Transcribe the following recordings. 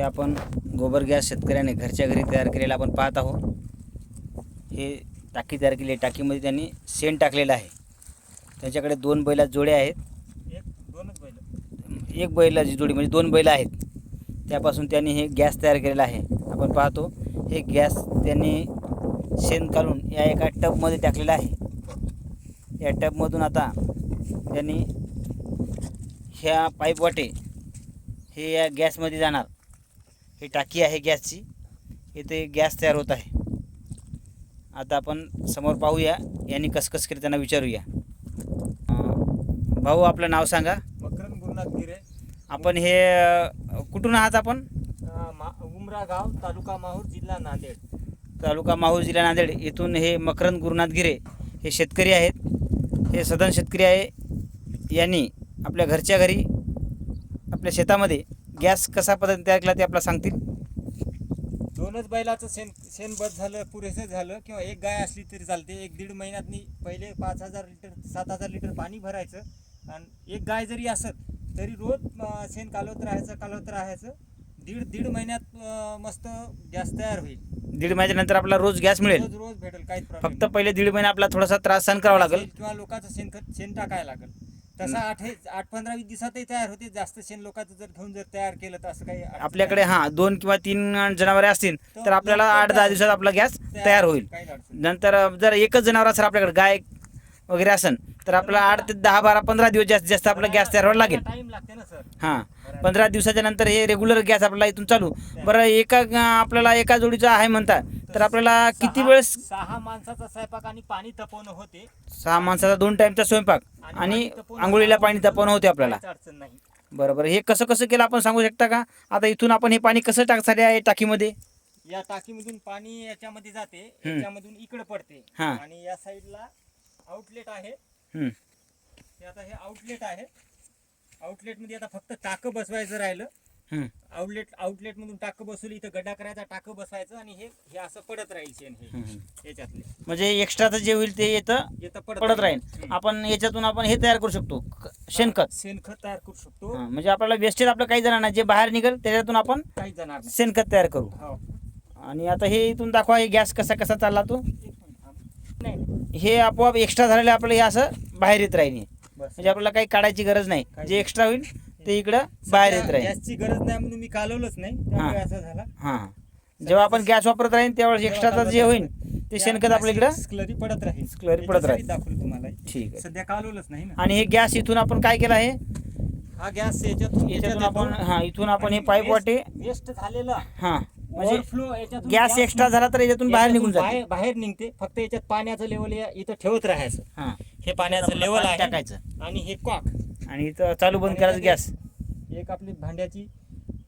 हे आपण गोबर गॅस शेतकऱ्याने घरच्या घरी तयार केलेला आपण पाहत आहोत. हे टाकी तयार केली आहे. टाकीमध्ये त्यांनी शेण टाकलेलं आहे. त्यांच्याकडे दोन बैला जोड्या आहेत. एक दोनच बैल. एक बैलाची जोडी म्हणजे दोन बैल आहेत. त्यापासून त्यांनी हे गॅस तयार केलेला आहे. आपण पाहतो हे गॅस त्यांनी शेण काढून या एका टबमध्ये टाकलेलं आहे. या टबमधून आता त्यांनी ह्या पाईप वाटे हे या गॅसमध्ये जाणार. ही टाकी आहे गॅसची. इथे गॅस तयार होत आहे. आता आपण समोर पाहूया यांनी कसं केलं त्यांना विचारूया. भाऊ आपलं नाव सांगा. मकरन गुरुनाथ गिरे. आपण हे कुठून आहात आपण? उमरा गाव तालुका माहूर जिल्हा नांदेड. तालुका माहूर जिल्हा नांदेड. येथून हे मकरंद गुरुनाथ गिरे हे शेतकरी आहेत. हे सदन शेतकरी आहे. यांनी आपल्या घरच्या घरी आपल्या शेतामध्ये गॅस कसा पद्धतीने तयार केला ते आपल्याला सांगतील. दोनच बैलाचं शेण शेण बस झालं पुरेसं झालं किंवा एक गाय असली तरी चालते. एक दीड महिन्यातनी पहिले पाच हजार लिटर सात हजार लिटर पाणी भरायचं. आणि एक गाय जरी असत तरी रोज शेण कालवत राहायचं कालवत राहायचं. दीड दीड महिन्यात मस्त गॅस तयार होईल. दीड महिन्यानंतर आपल्याला रोज गॅस मिळेल. रोज भेटेल काहीच problem फक्त पहिले दीड महिने आपल्याला थोडासा त्रास सहन करावा लागेल. किंवा लोकांचं शेणखत शेण टाकायला लागेल. तसा आठ आठ पंधरा वीस दिवसातही तयार होते. जास्त शेण लोकांचं जर घेऊन जर तयार केलं तर असं काही अडचण आपल्याकडे. हां दोन किंवा तीन जनावरे असतील तर आपल्याला आठ दहा दिवसात आपला गॅस तयार होईल. अडचण. नंतर जर एकच जनावर असेल आपल्याकडे गाय वगैरे असेल तर आपल्याला आठ ते दहा बारा पंधरा दिवस जास्तीत जास्त आपला गॅस तयार व्हायला लागेल. टाइम लागते ना सर? हां. पंधरा दिवसाच्या नंतर हे रेग्युलर गॅस आपल्याला इथून चालू. बरं एका अं, आपल्याला एका जोडीचा आहे म्हणता तर आपल्याला किती वेळेस सहा माणसाचा स्वयंपाक आणि पाणी तपवणं होते. सहा माणसाचा दोन टाईमचा स्वयंपाक आणि आंघोळीला पाणी तापवणं होते आपल्याला. काहीच अडचण नाही. बरं बरं हे कसं कसं केलं आपण सांगू शकता का? आता इथून आपण हे पाणी कसं टाकसाठी आहे टाकीमध्ये? या टाकीमधून पाणी याच्यामध्ये जाते. याच्यामधून इकडे पडते. हा. आणि या साईडला आउटलेट आहे. हे आता हे आउटलेट आहे. आउटलेटमध्ये आता फक्त टाकं बसवायचं राहिलं. आउटलेट आउटलेट मधून टाकं बसवली इथं गड्डा करायचा टाकं बसवायचं आणि हे हे असं पडत राहील शेण हे. याच्यातले. म्हणजे एक्स्ट्राचं जे होईल ते येतं येतं पडत राहील. आपण याच्यातून आपण हे तयार करू शकतो क- शेणखत. शेणखत तयार करू शकतो. हां, म्हणजे आपल्याला वेस्टेज आपलं काही जाणार नाही जे बाहेर निघेल त्याच्यातून आपण काही जाणार नाही शेणखत तयार करू. हो. आणि आता हे इथून दाखवा हे गॅस कसा कसा चालला तो. एक मिनिट थांब. नाही. हे आपोआप एक्स्ट्रा झालेलं आपलं हे असं बाहेर येत राहील. हे. बस. म्हणजे आपल्याला काही काढायची गरज नाही. जे एक्स्ट्रा होईल ते इकडं बाहेर येत राहील. गॅसची गरज नाही म्हणून मी कालवलंच नाही. त्यामुळे असं झाला. हां. जेव्हा आपण गॅस वापरत राहील त्यावेळेस एक्स्ट्राचं जे होईल ते शेणखत आपल्या इकडं स्लरी पडत राहील. स्लरी पडत राहील. याच्यासाठी दाखवलं तुम्हाला. ठीक आहे. सध्या कालवलंच नाही ना. आणि हे गॅस इथून आपण काय केलं आहे? हा गॅस याच्यातून याच्यातून आपण हां इथून आपण हे पाईप वाटे वेस्ट झालेला. हां. म्हणजे ओव्हरफ्लो याच्यातून गॅस एक्स्ट्रा झाला तर याच्यातून बाहेर निघून याच्यातून जाते बाहेर बाहेर निघते. फक्त याच्यात पाण्याचं लेवल इथं ठेवत राहायचं. हां. हे पाण्याचं लेवल आहे टाकायचं. आणि हे कॉक. आणि इथं चालू बंद करायचं गॅस. एक आपली भांड्याची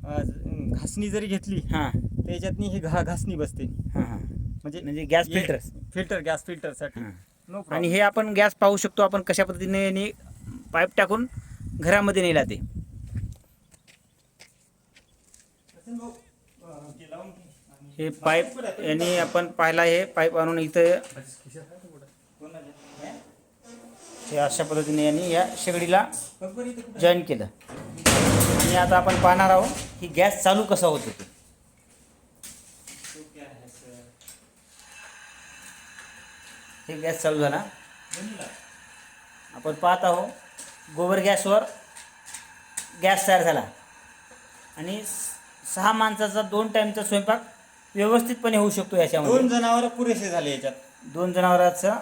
घासणी जरी घेतली हां. तर याच्यातनी ही घा घासणी बसते. हां हां. म्हणजे म्हणजे गॅस फिल्टर फिल्टर गॅस फिल्टरसाठी. नो आणि हे आपण गॅस पाहू शकतो आपण कशा पद्धतीने पाईप टाकून घरामध्ये नेला ते. हे पाईप यांनी आपण पाहिला हे पाईप आणून इथं हे अशा पद्धतीने यांनी या शेगडीला जॉईन केलं. आणि आता आपण पाहणार आहोत की गॅस चालू कसा होतो ते हे गॅस चालू झाला. आपण पाहत आहोत गोबर गॅसवर गॅस तयार झाला. आणि सहा माणसाचा दोन टाईमचा स्वयंपाक व्यवस्थितपणे होऊ शकतो याच्यामध्ये. दोन जनावर पुरेसे झाले याच्यात. दोन जनावरांचा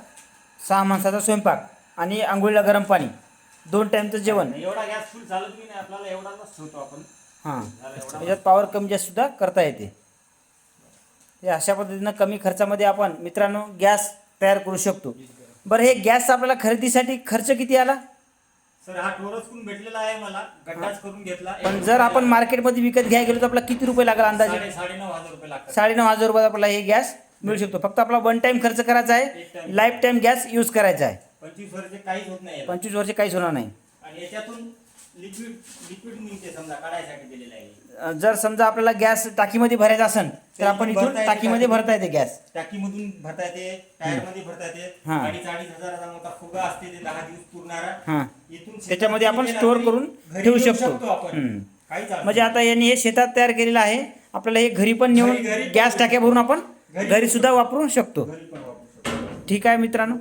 सहा माणसाचा स्वयंपाक. आणि आंघोळीला गरम पाणी. दोन टाईमचं जेवण. एवढा गॅस फुल चालत की नाही आपल्याला एवढाच ठेवतो आपण. हां. याच्यात पॉवर कमी जास्त सुद्धा करता येते. हे अशा पद्धतीनं कमी खर्चामध्ये आपण मित्रांनो गॅस तयार करू शकतो. बरं हे गॅस आपल्याला खरेदीसाठी खर्च किती आला? सर हा टोरच करून भेटलेला आहे मला. गड्डाच करून घेतला. पण जर आपण मार्केटमध्ये विकत घ्यायला गेलो तर आपल्याला किती रुपये लागला अंदाजे? साडे साडे नऊ हजार रुपये लागतात. साडेनऊ हजार रुपयात आपल्याला हे गॅस मिळू शकतो. फक्त आपला वन टाइम खर्च करायचा आहे. लाईफ टाईम गॅस यूज करायचा आहे. पंचवीस वर्ष काहीच होत नाही याला. पंचवीस वर्ष काहीच होणार नाही. आणि याच्यातून लिक्विड लिक्विड निघते समजा काढायसाठी दिलेलं आहे. अं, जर समजा आपल्याला गॅस टाकीमध्ये भरायचा असेल तर आपण इथून भरता येते टाकीमध्ये. भरता येते गॅस. टाकीमधून भरता येते टायरमध्ये भरता येते. हा. अडीच अडीच हजाराचा मोठा फुगा असते ते दहा दिवस पुरणारा. हां. इथून त्याच्यामध्ये आपण शेतात स्टोअर करून घरी ठेवू ठेवू शकतो. आपण. हम्म. काहीच अडचण म्हणजे आता यांनी हे शेतात तयार केलेलं आहे. आपल्याला हे घरी पण नेऊन घरी- घरी गॅस टाक्या भरून आपण घरी- घरी सुद्धा वापरू शकतो. घरी पण वापरू शकतो. ठीक आहे मित्रांनो.